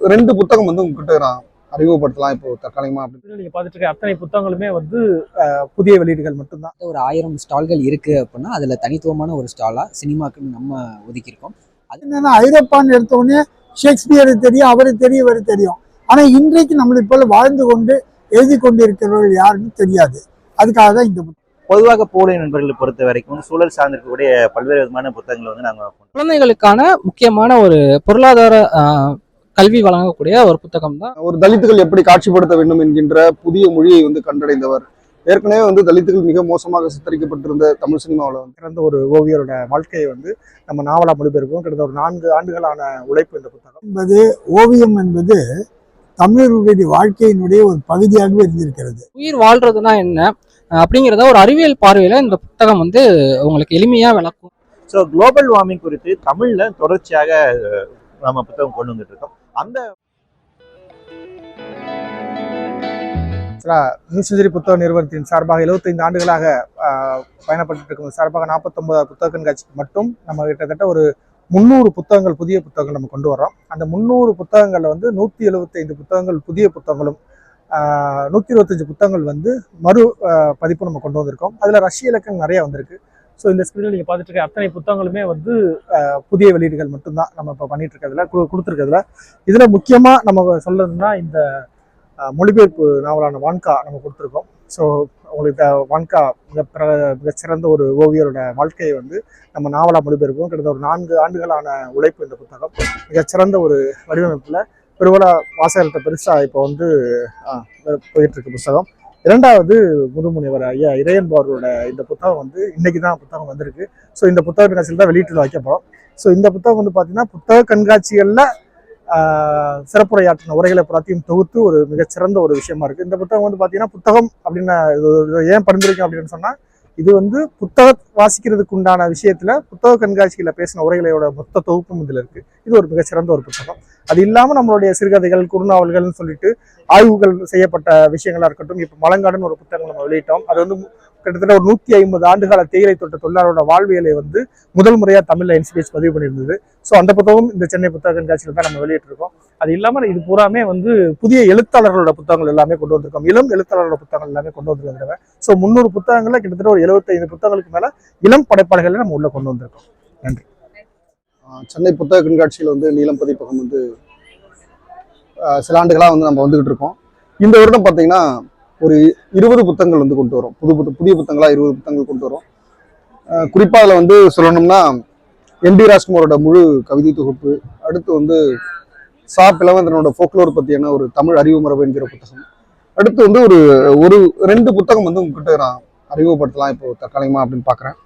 ரெண்டு புத்தகம் வந்து உங்ககிட்ட நான் அறிமுகப்படுத்தலாம் இப்போ தற்காலிகமா அப்படி நீங்க பார்த்துட்டு இருக்க அத்தனை புத்தகங்களுமே வந்து புதிய வெளியீடுகள் மட்டும்தான். ஒரு ஆயிரம் ஸ்டால்கள் இருக்கு அப்படின்னா அதுல தனித்துவமான ஒரு ஸ்டாலா சினிமாக்குன்னு நம்ம ஒதுக்கியிருக்கோம். என்னன்னா ஐரோப்பான்னு எடுத்த உடனே ஷேக்ஸ்பியரை தெரியும் அவரை தெரியும் இவரை தெரியும். ஆனா இன்றைக்கு நம்மளை போல வாழ்ந்து கொண்டு எழுதி கொண்டு இருக்கிறவர்கள் யாருன்னு தெரியாது. அதுக்காக தான் இந்த. பொதுவாக போலி நண்பர்களை பொறுத்த வரைக்கும் சூழல் சார்ந்திருக்கக்கூடிய பல்வேறு விதமான புத்தகங்களை வந்து நாங்கள் குழந்தைகளுக்கான முக்கியமான ஒரு பொருளாதார கல்வி வழங்கக்கூடிய ஒரு புத்தகம் தான் ஒரு தலித்துகள் எப்படி காட்சிப்படுத்த வேண்டும் என்கின்ற புதிய மொழியை வந்து கண்டடைந்தவர். ஏற்கனவே வந்து தலித்துகள் மிக மோசமாக சித்தரிக்கப்பட்டிருந்த தமிழ் சினிமாவில் வந்து சிறந்த ஒரு ஓவியரோட வாழ்க்கையை வந்து நம்ம நாவலா மொழிபெயர்ப்போம். கிட்டத்தட்ட ஒரு நான்கு ஆண்டுகளான உழைப்பு இந்த புத்தகம். என்பது ஓவியம் என்பது தமிழர்களுடைய வாழ்க்கையினுடைய ஒரு பகுதியாகவே இருந்திருக்கிறது. உயிர் வாழ்றதுனா என்ன? அப்படிங்கிறத ஒரு அறிவியல் பார்வையில இந்த புத்தகம் வந்து உங்களுக்கு எளிமையா விளக்கும். ஸோ குளோபல் வார்மிங் குறித்து தமிழ்ல தொடர்ச்சியாக நம்ம புத்தகம் கொண்டு வந்துட்டு இருக்கோம். அந்த நியூசரி புத்தக நிறுவனத்தின் சார்பாக 75 ஆண்டுகளாக பயணப்பட்டு இருக்கும் சார்பாக 49 புத்தக கண்காட்சிக்கு மட்டும் நம்ம கிட்டத்தட்ட ஒரு முந்நூறு புத்தகங்கள் புதிய புத்தகங்கள் நம்ம கொண்டு வரோம் அந்த முந்நூறு புத்தகங்களில் வந்து நூற்றி எழுபத்தைந்து புத்தகங்கள் புதிய புத்தகங்களும் நூற்றி இருபத்தஞ்சு புத்தகங்கள் வந்து மறு பதிப்பு நம்ம கொண்டு வந்திருக்கோம். அதில் ரஷ்ய இலக்கணம் நிறைய வந்திருக்கு. ஸோ இந்த ஸ்கிரீனில் நீங்கள் பார்த்துட்டு இருக்க அத்தனை புத்தகங்களுமே வந்து புதிய வெளியீடுகள் மட்டும்தான் நம்ம இப்போ பண்ணிட்டு இருக்கிறதுல கு- கொடுத்துருக்கிறதுல. இதில் முக்கியமாக நம்ம சொல்லணும்னா இந்த மொழிபெயர்ப்பு நாவலான வான்கா நம்ம கொடுத்துருக்கோம். ஸோ உங்களுக்கு வான்கா மிக பிற மிகச்சிறந்த ஒரு ஓவியரோட வாழ்க்கையை வந்து நம்ம நாவலாக மொழிபெயர்ப்போம். கிட்டத்தட்ட ஒரு நான்கு ஆண்டுகளான உழைப்பு இந்த புத்தகம். மிகச்சிறந்த ஒரு வடிவமைப்பில் பெருவலா வாசகர்கிட்ட பெருசாக இப்போ வந்து ஆஹ், புத்தகம். இரண்டாவது முதுமுனிவர் ஐயா இறையன்பாரோட இந்த புத்தகம் வந்து இன்னைக்கு தான் புத்தகம் வந்திருக்கு. ஸோ இந்த புத்தக கண்காட்சியில் தான் வெளியீட்டில் வைக்க போகிறோம் ஸோ இந்த புத்தகம் வந்து பார்த்தீங்கன்னா புத்தக கண்காட்சிகளில் சிறப்புரையாற்றின உரைகளை எல்லாத்தையும் தொகுத்து ஒரு மிகச்சிறந்த ஒரு விஷயமா இருக்குது இந்த புத்தகம் வந்து பார்த்தீங்கன்னா புத்தகம் அப்படின்னு இது ஏன் பரிந்துரைக்கும் அப்படின்னு சொன்னால் இது வந்து புத்தகம் வாசிக்கிறதுக்கு உண்டான விஷயத்துல புத்தக கண்காட்சியில பேசின உரைகளோட மொத்த தொகுப்பும் இதுல இருக்கு. இது ஒரு மிகச்சிறந்த ஒரு புத்தகம். அது இல்லாம நம்மளுடைய சிறுகதைகள் குறுநாவல்கள்னு சொல்லிட்டு ஆய்வுகள் செய்யப்பட்ட விஷயங்களா இருக்கட்டும் இப்போ மலங்காடுன்னு ஒரு புத்தகம் நம்ம வெளியிட்டோம். அது வந்து கிட்டத்தட்ட ஒரு நூத்தி ஐம்பது ஆண்டுகால தேயிலை தொட்ட தொழிலாளரோட வாழ்வியலை வந்து முதல் முறையா தமிழ்ல என்சிபிஎஸ் பதிவு பண்ணியிருந்தது. ஸோ அந்த புத்தகம் இந்த சென்னை புத்தக கண்காட்சியில் தான் நம்ம வெளியிட்டிருக்கோம். அது இல்லாமல் இது பூராமே வந்து புதிய எழுத்தாளர்களோட புத்தகங்கள் எல்லாமே கொண்டு வந்திருக்கோம். இளம் எழுத்தாளர்களோட புத்தகங்கள் எல்லாமே கொண்டு வந்திருக்கிறவங்க ஸோ முந்நூறு புத்தகங்கள்ல கிட்டத்தட்ட ஒரு எழுபத்தைந்து புத்தகங்களுக்கு மேல இளம் படைப்பாளிகளை நம்ம உள்ள கொண்டு வந்திருக்கோம். நன்றி. சென்னை புத்தக கண்காட்சியில் வந்து நீலம் பதிப்பகம் வந்து சில ஆண்டுகளாக வந்து நம்ம வந்துகிட்டு இருக்கோம். இந்த வருடம் பார்த்தீங்கன்னா ஒரு இருபது புத்தகங்கள் வந்து கொண்டு வரும். புது புது புதிய புத்தகங்களாக இருபது புத்தகங்கள் கொண்டு வரும். குறிப்பாக அதில் வந்து சொல்லணும்னா என் டி ராஜ்குமாரோட முழு கவிதை தொகுப்பு அடுத்து வந்து சா. பிளவேந்திரனோட ஃபோக்லோர் பற்றியான ஒரு தமிழ் அறிவு மரபு என்கிற புத்தகம். அடுத்து வந்து ஒரு ஒரு ரெண்டு புத்தகம் வந்து உங்ககிட்ட நான் அறிமுகப்படுத்தலாம் இப்போ தற்காலிகமாக அப்படின்னு பார்க்குறேன்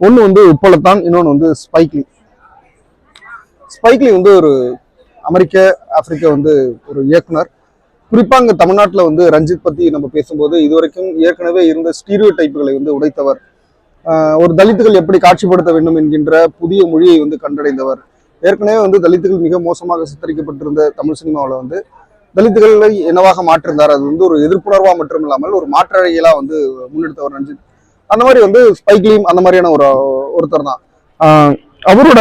ஒன்று வந்து உப்பளத்தான் இன்னொன்று வந்து ஸ்பைக்லி. ஸ்பைக்லி வந்து ஒரு அமெரிக்க ஆப்பிரிக்க வந்து ஒரு இயக்குனர். குறிப்பாக அங்கே தமிழ்நாட்டில் வந்து ரஞ்சித் பற்றி நம்ம பேசும்போது இதுவரைக்கும் ஏற்கனவே இருந்த ஸ்டீரியோ டைப்புகளை வந்து உடைத்தவர். ஒரு தலித்துகள் எப்படி காட்சிப்படுத்த வேண்டும் என்கின்ற புதிய மொழியை வந்து கண்டடைந்தவர். ஏற்கனவே வந்து தலித்துகள் மிக மோசமாக சித்தரிக்கப்பட்டிருந்த தமிழ் சினிமாவில் வந்து தலித்துகளை என்னவாக மாற்றிருந்தார்? அது வந்து ஒரு எதிர்ப்புணர்வாக மட்டும் இல்லாமல் ஒரு மாற்றழகியலாக வந்து முன்னெடுத்தவர் ரஞ்சித். அந்த மாதிரி வந்து ஸ்பைக்லீம் அந்த மாதிரியான ஒரு ஒருத்தர் தான். அவரோட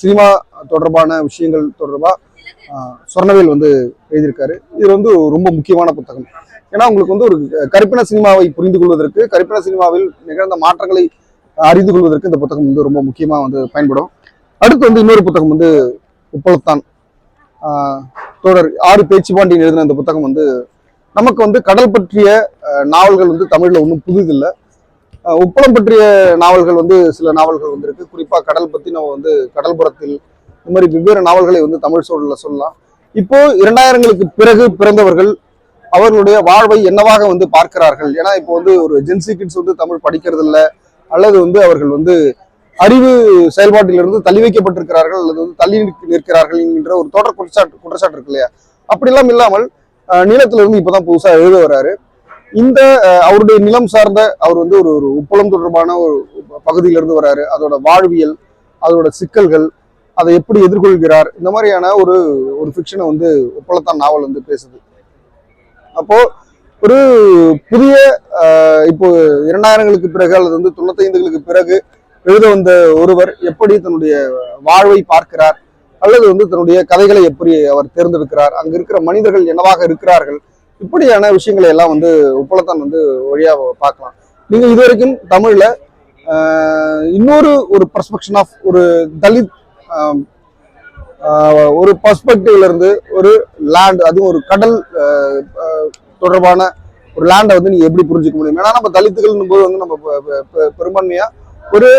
சினிமா தொடர்பான விஷயங்கள் தொடர்பாக சொர்ணவேல் வந்து எழுதியிருக்காரு. இது வந்து ரொம்ப முக்கியமான புத்தகம். ஏன்னா உங்களுக்கு வந்து ஒரு கருப்பின சினிமாவை புரிந்து கொள்வதற்கு கருப்பின சினிமாவில் நிகழ்ந்த மாற்றங்களை அறிந்து கொள்வதற்கு இந்த புத்தகம் வந்து ரொம்ப முக்கியமாக வந்து பயன்படும். அடுத்து வந்து இன்னொரு புத்தகம் வந்து உப்பளத்தான். தொடர் ஆறு பேச்சு பாண்டியன் எழுதின இந்த புத்தகம் வந்து நமக்கு வந்து கடல் பற்றிய நாவல்கள் வந்து தமிழில் ஒன்றும் புதுதில்லை. உப்பளம் பற்றிய நாவல்கள் வந்து சில நாவல்கள் வந்திருக்கு. குறிப்பாக கடல் பற்றி நம்ம வந்து கடல்புறத்தில் இந்த மாதிரி வெவ்வேறு நாவல்களை வந்து தமிழ் சூழலில் சொல்லலாம். இப்போ இரண்டாயிரங்களுக்கு பிறகு பிறந்தவர்கள் அவர்களுடைய வாழ்வை என்னவாக வந்து பார்க்கிறார்கள்? ஏன்னா இப்போ வந்து ஒரு ஜென்சி கிட்ஸ் வந்து தமிழ் படிக்கிறது இல்லை அல்லது வந்து அவர்கள் வந்து அறிவு செயல்பாட்டிலிருந்து தள்ளி வைக்கப்பட்டிருக்கிறார்கள். அல்லது வந்து தள்ளி நிற்கிறார்கள் என்கின்ற ஒரு தொடர் குற்றச்சாட்டு குற்றச்சாட்டு இருக்கு இல்லையா? அப்படிலாம் இல்லாமல் நீளத்திலிருந்து இப்போதான் புதுசாக இப்பதான் புதுசா எழுத வர்றாரு. இந்த அவருடைய நிலம் சார்ந்த அவர் வந்து ஒரு ஒரு உப்பளம் தொடர்பான ஒரு பகுதியிலிருந்து வராரு அதோட வாழ்வியல் அதோட சிக்கல்கள் அதை எப்படி எதிர்கொள்கிறார்? இந்த மாதிரியான ஒரு ஒரு ஃபிக்ஷனை வந்து உப்பளத்தான் நாவல் வந்து பேசுது. அப்போ ஒரு புதிய இப்போ இரண்டாயிரங்களுக்கு பிறகு அல்லது வந்து தொண்ணூத்தைந்துகளுக்கு பிறகு எழுத வந்த ஒருவர் எப்படி தன்னுடைய வாழ்வை பார்க்கிறார்? அல்லது வந்து தன்னுடைய கதைகளை எப்படி அவர் தேர்ந்தெடுக்கிறார்? அங்க இருக்கிற மனிதர்கள் என்னவாக இருக்கிறார்கள்? இப்படியான விஷயங்களை எல்லாம் வந்து உப்பளத்தான் வந்து வழியா பார்க்கலாம். நீங்க இதுவரைக்கும் தமிழ்ல ஆஹ், இன்னொரு ஒரு பர்ஸ்பெக்ஷன் ஆஃப் ஒரு தலித் ஒரு பர்ஸ்பெக்டிவ்லேருந்து ஒரு லேண்ட் அதுவும் ஒரு கடல் தொடர்பான ஒரு லேண்டை வந்து நீங்கள் எப்படி புரிஞ்சுக்க முடியும்? ஏன்னா நம்ம தலித்துகள்னும் போது வந்து நம்ம பெரும்பான்மையாக ஒரு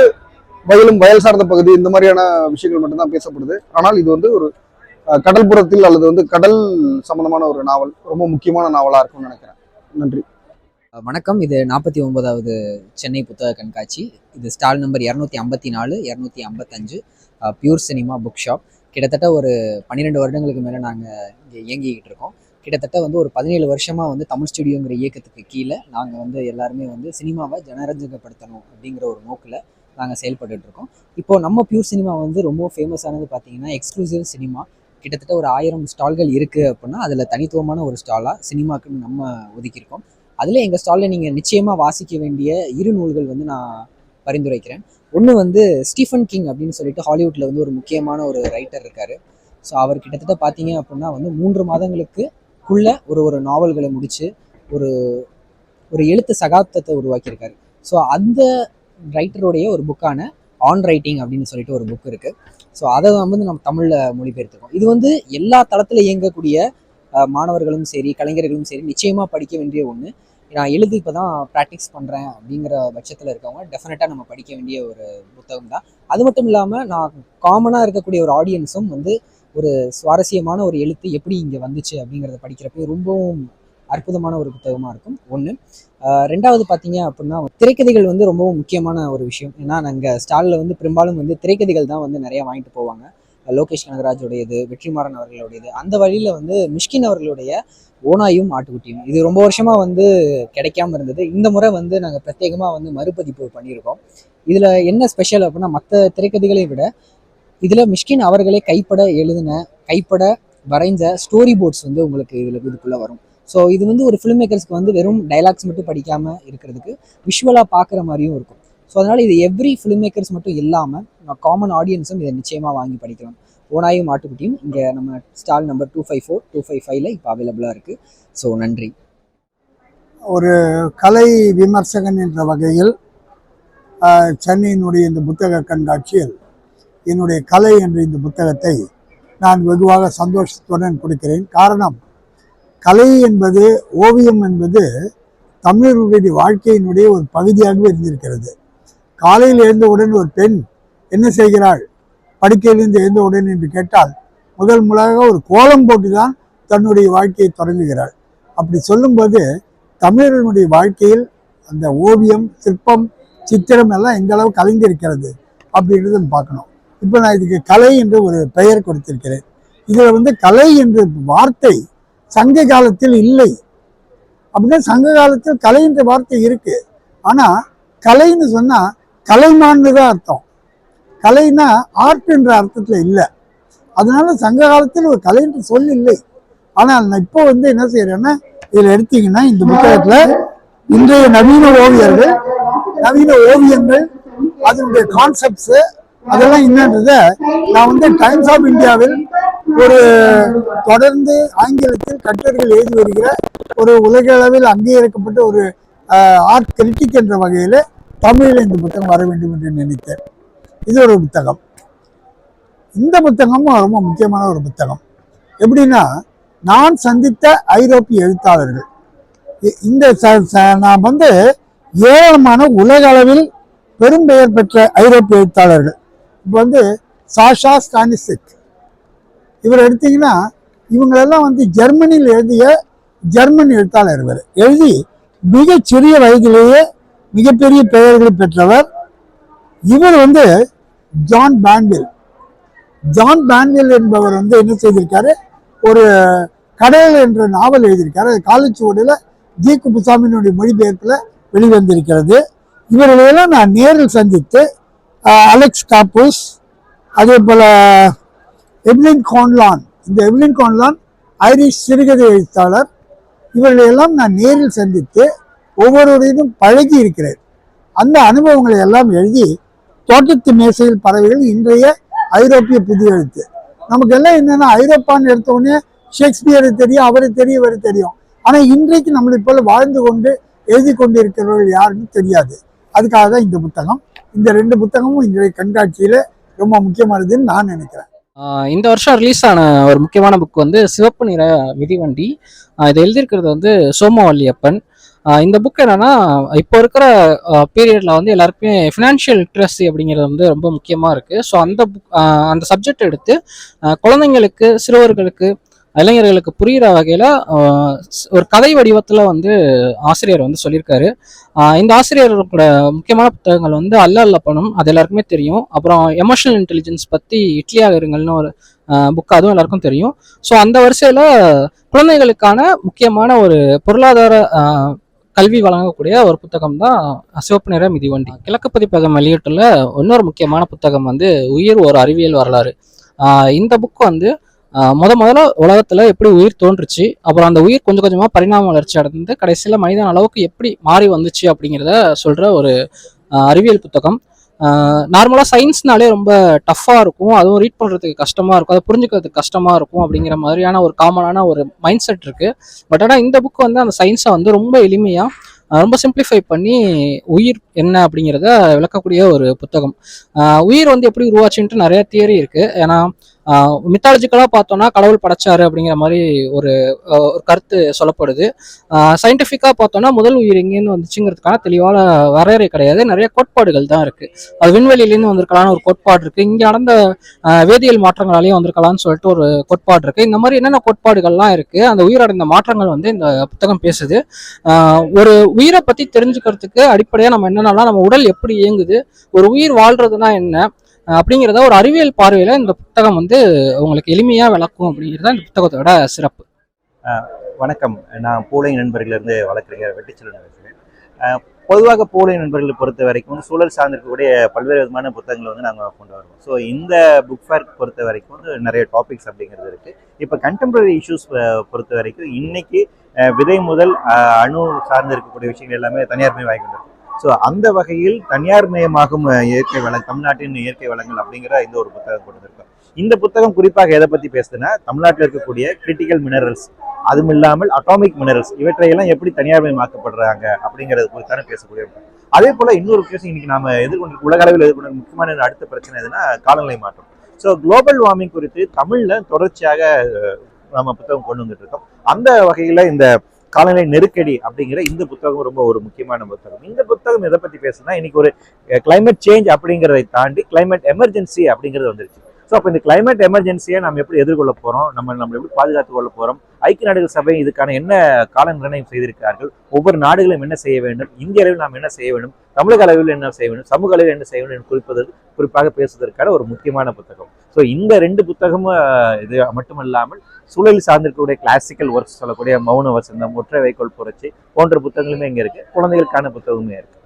வயலும் வயல் சார்ந்த பகுதி இந்த மாதிரியான விஷயங்கள் மட்டும்தான் பேசப்படுது. ஆனால் இது வந்து ஒரு கடல்புறத்தில் அல்லது வந்து கடல் சம்பந்தமான ஒரு நாவல் ரொம்ப முக்கியமான நாவலாக இருக்கும்னு நினைக்கிறேன். நன்றி. வணக்கம். இது நாற்பத்தி ஒன்பதாவது சென்னை புத்தக கண்காட்சி. இது ஸ்டால் நம்பர் இரநூத்தி ஐம்பத்தி நாலு இரநூத்தி ஐம்பத்தஞ்சு பியூர் சினிமா புக் ஷாப் கிட்டத்தட்ட ஒரு பன்னிரெண்டு வருடங்களுக்கு மேலே நாங்கள் இங்கே இயங்கிக்கிட்டு இருக்கோம். கிட்டத்தட்ட வந்து ஒரு பதினேழு வருஷமாக வந்து தமிழ் ஸ்டுடியோங்கிற இயக்கத்துக்கு கீழே நாங்கள் வந்து எல்லாருமே வந்து சினிமாவை ஜனரஞ்சகப்படுத்தணும் அப்படிங்கிற ஒரு நோக்கில் நாங்கள் செயல்பட்டு இருக்கோம். இப்போ நம்ம பியூர் சினிமா வந்து ரொம்ப ஃபேமஸானது பார்த்தீங்கன்னா எக்ஸ்க்ளூசிவ் சினிமா கிட்டத்தட்ட ஒரு ஆயிரம் ஸ்டால்கள் இருக்குது அப்படின்னா அதில் தனித்துவமான ஒரு ஸ்டாலாக சினிமாக்குன்னு நம்ம ஒதுக்கியிருக்கோம். அதில் எங்கள் ஸ்டாலில் நீங்கள் நிச்சயமாக வாசிக்க வேண்டிய இரு நூல்கள் வந்து நான் பரிந்துரைக்கிறேன். ஒன்று வந்து ஸ்டீஃபன் கிங் அப்படின்னு சொல்லிட்டு ஹாலிவுட்டில் வந்து ஒரு முக்கியமான ஒரு ரைட்டர் இருக்கார். ஸோ அவர் கிட்டத்தட்ட பார்த்தீங்க அப்படின்னா வந்து மூன்று மாதங்களுக்குள்ள ஒரு ஒரு நாவல்களை முடித்து ஒரு ஒரு எழுத்து சகாப்தத்தை உருவாக்கியிருக்காரு. ஸோ அந்த ரைட்டருடைய ஒரு புக்கான ஆன் ரைட்டிங் அப்படின்னு சொல்லிட்டு ஒரு புக் இருக்குது ஸோ அதை வந்து நம்ம தமிழில் மொழிபெயர்த்துக்கோம். இது வந்து எல்லா தளத்தில் இயங்கக்கூடிய மாணவர்களும் சரி கலைஞர்களும் சரி நிச்சயமாக படிக்க வேண்டிய ஒன்று நான் எழுதி இப்போ தான் ப்ராக்டிஸ் பண்ணுறேன் அப்படிங்கிற பட்சத்தில் இருக்கவங்க டெஃபினட்டாக நம்ம படிக்க வேண்டிய ஒரு புத்தகம் தான். அது மட்டும் இல்லாமல் நான் காமனாக இருக்கக்கூடிய ஒரு ஆடியன்ஸும் வந்து ஒரு சுவாரஸ்யமான ஒரு எழுத்து எப்படி இங்கே வந்துச்சு அப்படிங்கிறத படிக்கிறப்ப ரொம்பவும் அற்புதமான ஒரு புத்தகமாக இருக்கும். ஒன்று ரெண்டாவது பார்த்தீங்க அப்படின்னா திரைக்கதைகள் வந்து ரொம்பவும் முக்கியமான ஒரு விஷயம். ஏன்னா நாங்கள் ஸ்டாலில் வந்து பெரும்பாலும் வந்து திரைக்கதைகள் தான் வந்து நிறையா வாங்கிட்டு போவாங்க. லோகேஷ் கனகராஜுடையது வெற்றிமாறன் அவர்களுடையது அந்த வழியில் வந்து மிஷ்கின் அவர்களுடைய ஓனாயும் ஆட்டுக்குட்டியும். இது ரொம்ப வருஷமாக வந்து கிடைக்காம இருந்தது. இந்த முறை வந்து நாங்கள் பிரத்யேகமாக வந்து மறுபதிப்பு பண்ணியிருக்கோம். இதில் என்ன ஸ்பெஷல் அப்படின்னா மற்ற திரைக்கதைகளை விட இதில் மிஷ்கின் அவர்களே கைப்பட எழுதின கைப்பட வரைஞ்ச ஸ்டோரி போர்ட்ஸ் வந்து உங்களுக்கு இதில் இதுக்குள்ளே வரும். ஸோ இது வந்து ஒரு ஃபிலிம் மேக்கர்ஸ்க்கு வந்து வெறும் டைலாக்ஸ் மட்டும் படிக்காமல் இருக்கிறதுக்கு விஷுவலாக பார்க்குற மாதிரியும் இருக்கும். ஸோ அதனால் இது எவ்ரி ஃபிலிம் மேக்கர்ஸ் மட்டும் இல்லாமல் காமன் ஆடியன்ஸும் இதை நிச்சயமாக வாங்கி படிக்கலாம் ஓனாயும் ஆட்டுக்குட்டியும் இங்கே நம்ம stall number two five four two five ஃபைவ்ல இப்போ அவைலபிளாக இருக்குது ஸோ நன்றி. ஒரு கலை விமர்சகன் என்ற வகையில் சென்னையினுடைய இந்த புத்தக கண்காட்சியில் என்னுடைய கலை என்ற இந்த புத்தகத்தை நான் வெகுவாக சந்தோஷத்துடன் கொடுக்கிறேன். காரணம் கலை என்பது ஓவியம் என்பது தமிழர்களுடைய வாழ்க்கையினுடைய ஒரு பகுதியாகவே இருந்திருக்கிறது. காலையில் எழுந்தவுடன் ஒரு பெண் என்ன செய்கிறாள்? படுக்கையிலிருந்து எழுந்தவுடன் என்று கேட்டால் முதல் முதலாக ஒரு கோலம் போட்டு தான் தன்னுடைய வாழ்க்கையை தொடங்குகிறாள். அப்படி சொல்லும்போது தமிழர்களுடைய வாழ்க்கையில் அந்த ஓவியம் சிற்பம் சித்திரம் எல்லாம் எந்த அளவு கலைந்திருக்கிறது அப்படின்றத பார்க்கணும். இப்போ நான் இதுக்கு கலை என்று ஒரு பெயர் கொடுத்திருக்கிறேன். இதில் வந்து கலை என்ற வார்த்தை சங்க காலத்தில் இல்லை. அப்படின்னா சங்க காலத்தில் கலை என்ற வார்த்தை இருக்கு. ஆனால் கலைன்னு சொன்னால் கலைமான்னு தான் அர்த்தம். கலைனா ஆர்ட் என்ற அர்த்தத்தில் இல்லை. அதனால சங்க காலத்தில் ஒரு கலைன்ற சொல் இல்லை ஆனால் நான் இப்போ வந்து என்ன செய்யறேன்னா இதில் எடுத்தீங்கன்னா இந்த புத்தகத்தில் இன்றைய நவீன ஓவியர்கள் நவீன ஓவியங்கள் அதனுடைய கான்செப்ட்ஸு அதெல்லாம் என்னன்றத நான் வந்து டைம்ஸ் ஆஃப் இந்தியாவில் ஒரு தொடர்ந்து ஆங்கிலத்தில் கட்டுரைகள் எழுதி வருகிற ஒரு உலக அளவில் அங்கீகரிக்கப்பட்ட ஒரு ஆர்ட் கிரிட்டிக் என்ற வகையில் தமிழில் இந்த புத்தகம் வர வேண்டும் என்று நினைத்தேன். இது ஒரு புத்தகம். இந்த புத்தகமும் ரொம்ப முக்கியமான ஒரு புத்தகம். எப்படின்னா நான் சந்தித்த ஐரோப்பிய எழுத்தாளர்கள். இ- இந்த நான் வந்து ஏராளமான உலக அளவில் பெரும் பெயர் பெற்ற ஐரோப்பிய எழுத்தாளர்கள். இப்போ வந்து சாஷா ஸ்டானிசிக் இவர் எடுத்தீங்கன்னா இவங்களெல்லாம் வந்து ஜெர்மனியில் எழுதிய ஜெர்மன் எழுத்தாளர் இவர். எழுதி மிகச் சிறிய வயதிலேயே மிகப்பெரிய பெயர்களை பெற்றவர் இவர் வந்து ஜான் பான்வில் ஜான் பான்வில் என்பவர் வந்து என்ன செய்திருக்காரு? ஒரு கடல் என்ற நாவல் எழுதியிருக்காரு. அது காலச்சுவடியில் ஜி குப்புசாமியினுடைய மொழிபெயர்ப்பில் வெளிவந்திருக்கிறது. இவர்களையெல்லாம் நான் நேரில் சந்தித்து அலெக்ஸ் காப்பூஸ் அதே போல் எவ்லின் கான்லான் இந்த எவ்லின் கான்லான் ஐரிஷ் சிறுகதை எழுத்தாளர். இவர்களையெல்லாம் நான் நேரில் சந்தித்து ஒவ்வொருவரையும் பழகி இருக்கிறேன். அந்த அனுபவங்களை எல்லாம் எழுதி தோட்டத்து மேசையில் பறவைகள் இன்றைய ஐரோப்பிய புதிய எழுத்து. நமக்கு எல்லாம் என்னன்னா ஐரோப்பான்னு எடுத்தோடனே ஷேக்ஸ்பியரை தெரியும் அவரை தெரியும் இவரை தெரியும். ஆனால் இன்றைக்கு நம்மளை போல வாழ்ந்து கொண்டு எழுதி கொண்டு இருக்கிறவர்கள் யாருன்னு தெரியாது. அதுக்காக தான் இந்த புத்தகம். இந்த ரெண்டு புத்தகமும் இன்றைய கண்காட்சியில் ரொம்ப முக்கியமானதுன்னு நான் நினைக்கிறேன். இந்த வருஷம் ரிலீஸ் ஆன ஒரு முக்கியமான புக் வந்து சிவப்பு நிற மிதிவண்டி இதை எழுதியிருக்கிறது வந்து சோமவல்லியப்பன். இந்த புக் என்னன்னா இப்போ இருக்கிற பீரியட்ல வந்து எல்லாருக்குமே ஃபினான்ஷியல் லிட்ரஸி அப்படிங்கிறது வந்து ரொம்ப முக்கியமாக இருக்கு. ஸோ அந்த புக் அந்த சப்ஜெக்ட் எடுத்து குழந்தைங்களுக்கு சிறுவர்களுக்கு இளைஞர்களுக்கு புரிகிற வகையில் ஒரு கதை வடிவத்தில் வந்து ஆசிரியர் வந்து சொல்லியிருக்காரு. இந்த ஆசிரியரோட முக்கியமான புத்தகங்கள் வந்து அல்ல அல்ல பணம் அது எல்லாருக்குமே தெரியும். அப்புறம் எமோஷனல் இன்டெலிஜென்ஸ் பற்றி இட்லியாக இருங்கள்னு ஒரு புக் அதுவும் எல்லாருக்கும் தெரியும். ஸோ அந்த வரிசையில் குழந்தைகளுக்கான முக்கியமான ஒரு பொருளாதார கல்வி வழங்கக்கூடிய ஒரு புத்தகம் தான் சிவப்பு நிற மிதிவண்டி கிழக்கு பதிப்பகம் வெளியிட்டுள்ள இன்னொரு முக்கியமான புத்தகம் வந்து உயிர் ஒரு அறிவியல் வரலாறு. இந்த புக் வந்து முத முதல்ல உலகத்தில் எப்படி உயிர் தோன்றுச்சு அப்புறம் அந்த உயிர் கொஞ்சம் கொஞ்சமாக பரிணாம வளர்ச்சி அடைந்து கடைசியில் மனிதன் அளவுக்கு எப்படி மாறி வந்துச்சு அப்படிங்கிறத சொல்கிற ஒரு அறிவியல் புத்தகம். நார்மலாக சயின்ஸ்னாலே ரொம்ப டஃப்பாக இருக்கும். அதுவும் ரீட் பண்ணுறதுக்கு கஷ்டமாக இருக்கும். அதை புரிஞ்சுக்கிறதுக்கு கஷ்டமாக இருக்கும் அப்படிங்கிற மாதிரியான ஒரு காமனான ஒரு மைண்ட் செட் இருக்குது பட் ஆனால் இந்த புக் வந்து அந்த சயின்ஸை வந்து ரொம்ப எளிமையாக ரொம்ப சிம்பிளிஃபை பண்ணி உயிர் என்ன அப்படிங்கிறத விளக்கக்கூடிய ஒரு புத்தகம். உயிர் வந்து எப்படி உருவாச்சுன்ட்டு நிறைய தியரி இருக்குது ஏன்னா மித்தாலஜிக்கலாக பார்த்தோன்னா கடவுள் படைச்சாரு அப்படிங்கிற மாதிரி ஒரு ஒரு கருத்து சொல்லப்படுது. சயின்டிஃபிக்காக பார்த்தோன்னா முதல் உயிர் எங்கேருந்து வந்துச்சுங்கிறதுக்கான தெளிவான வரையறை கிடையாது. நிறைய கோட்பாடுகள் தான் இருக்குது அது விண்வெளியிலேருந்து வந்திருக்கலாம்னு ஒரு கோட்பாடு இருக்குது இங்கே நடந்த வேதியியல் மாற்றங்களாலேயும் வந்திருக்கலாம்னு சொல்லிட்டு ஒரு கோட்பாடு இருக்குது இந்த மாதிரி என்னென்ன கோட்பாடுகள்லாம் இருக்குது அந்த உயிரடைந்த மாற்றங்கள் வந்து இந்த புத்தகம் பேசுது. ஒரு உயிரை பற்றி தெரிஞ்சுக்கிறதுக்கு அடிப்படையாக நம்ம என்னென்னலாம் நம்ம உடல் எப்படி இயங்குது ஒரு உயிர் வாழ்றதுனா என்ன அப்படிங்கிறத ஒரு அறிவியல் பார்வையில் இந்த புத்தகம் வந்து உங்களுக்கு எளிமையாக விளக்கும் அப்படிங்கிறது இந்த புத்தகத்தோட சிறப்பு. வணக்கம். நான் பூலை நண்பர்களிருந்து வழக்கறிஞர் வெட்டிச்செல்வன் பேசுகிறேன். பொதுவாக பூலை நண்பர்களை பொறுத்த வரைக்கும் சூழல் சார்ந்திருக்கக்கூடிய பல்வேறு விதமான புத்தகங்களை வந்து நாங்கள் கொண்டு வருவோம். ஸோ இந்த புக் ஃபேர் பொறுத்த வரைக்கும் வந்து நிறைய டாபிக்ஸ் அப்படிங்கிறது இருக்குது இப்போ கண்டெம்பரரி இஷ்யூஸ் பொறுத்த வரைக்கும் இன்னைக்கு விதை முதல் அணு சார்ந்து இருக்கக்கூடிய விஷயங்கள் எல்லாமே தனியார் மயமாகி கொண்டிருக்கு. ஸோ அந்த வகையில் தனியார் மயமாகும் இயற்கை வளம் தமிழ்நாட்டின் இயற்கை வளங்கள் அப்படிங்கிற இந்த ஒரு புத்தகம் கொடுத்துருக்கோம். இந்த புத்தகம் குறிப்பாக எதை பற்றி பேசுதுன்னா தமிழ்நாட்டில் இருக்கக்கூடிய கிரிட்டிக்கல் மினரல்ஸ் அதுவும் இல்லாமல் அட்டாமிக் மினரல்ஸ் இவற்றையெல்லாம் எப்படி தனியார்மயமாக்கப்படுறாங்க அப்படிங்கிறது குறித்தான பேசக்கூடிய அதே போல இன்னொரு விஷயம் இன்னைக்கு நாம எதிர்கொண்டு உலக அளவில் எதிர்கொண்ட முக்கியமான அடுத்த பிரச்சனை எதுனா காலநிலை மாற்றம். ஸோ குளோபல் வார்மிங் குறித்து தமிழ்ல தொடர்ச்சியாக நம்ம புத்தகம் கொண்டு வந்துட்டு இருக்கோம். அந்த வகையில இந்த காலநிலை நெருக்கடி அப்படிங்கிற இந்த புத்தகம் ரொம்ப ஒரு முக்கியமான புத்தகம். இந்த புத்தகம் எதை பத்தி பேசுனா இன்னைக்கு ஒரு கிளைமேட் சேஞ்ச் அப்படிங்கிறதை தாண்டி கிளைமேட் எமர்ஜென்சி அப்படிங்கிறது வந்துருச்சு. ஸோ அப்போ இந்த கிளைமேட் எமர்ஜென்சியை நம்ம எப்படி எதிர்கொள்ள போகிறோம் நம்ம நம்ம எப்படி பாதுகாத்து கொள்ள போகிறோம் ஐக்கிய நாடுகள் சபை இதுக்கான என்ன கால நிர்ணயம் செய்திருக்கிறார்கள்? ஒவ்வொரு நாடுகளும் என்ன செய்ய வேண்டும்? இந்திய அளவில் நாம் என்ன செய்ய வேண்டும்? தமிழக அளவில் என்ன செய்ய வேண்டும்? சமூக அளவில் என்ன செய்ய வேண்டும் குறிப்பதற்கு குறிப்பாக பேசுவதற்கான ஒரு முக்கியமான புத்தகம். ஸோ இந்த ரெண்டு புத்தகமும் இது மட்டுமல்லாமல் சூழல் சார்ந்திருக்கக்கூடிய கிளாசிக்கல் ஒர்க்ஸ் சொல்லக்கூடிய மௌன வசந்தம் ஒற்றை வைக்கோல் புரட்சி போன்ற புத்தகங்களுமே இங்கே இருக்குது குழந்தைகளுக்கான புத்தகமே இருக்குது